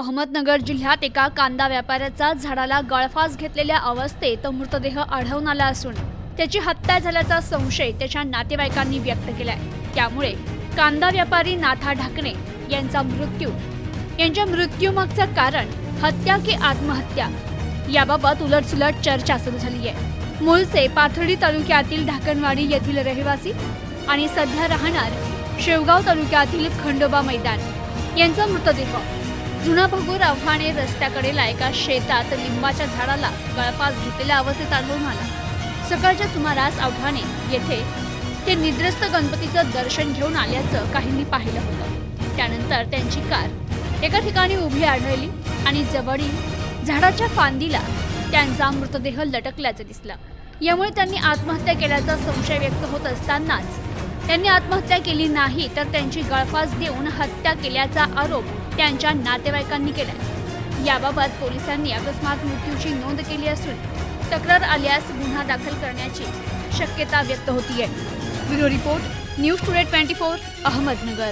अहमदनगर जिल्ह्यात एका कांदा व्यापाऱ्याचा झाडाला गळफास घेतलेल्या अवस्थेत मृतदेह आढळून आला असून त्याची हत्या झाल्याचा संशय त्याच्या नातेवाईकांनी व्यक्त केलाय. त्यामुळे कांदा व्यापारी नाथा ढाकणे यांचा मृत्यू यांच्या मृत्यूमागचं कारण हत्या की आत्महत्या याबाबत उलटसुलट चर्चा सुरू झाली आहे मूळचे पाथर्डी तालुक्यातील ढाकणवाडी येथील रहिवासी आणि सध्या राहणार शेवगाव तालुक्यातील खंडोबा मैदान यांचा मृतदेह जुना भगूर आव्हाणे रस्त्याकडेला एका शेतात लिंबाच्या झाडाला गळफास घेतलेल्या अवस्थेत आढळून आला सकाळच्या सुमारास आव्हाणे येथे ते निद्रस्त गणपतीचं दर्शन घेऊन आल्याचं काहींनी पाहिलं होतं. त्यानंतर त्यांची कार एका ठिकाणी उभी आढळली आणि जवळील झाडाच्या फांदीला त्यांचा मृतदेह लटकल्याचं दिसलं. यामुळे त्यांनी आत्महत्या केल्याचा संशय व्यक्त होत असतानाच त्यांनी आत्महत्या केली नाही तर त्यांची गळफास देऊन हत्या केल्याचा आरोप त्यांच्या नातेवाईकांनी केला याबाबत पोलिसांनी अकस्मात मृत्यूची नोंद केली असून तक्रार आल्यास गुन्हा दाखल करण्याची शक्यता व्यक्त होतीये. Bureau report news today twenty four Ahmednagar.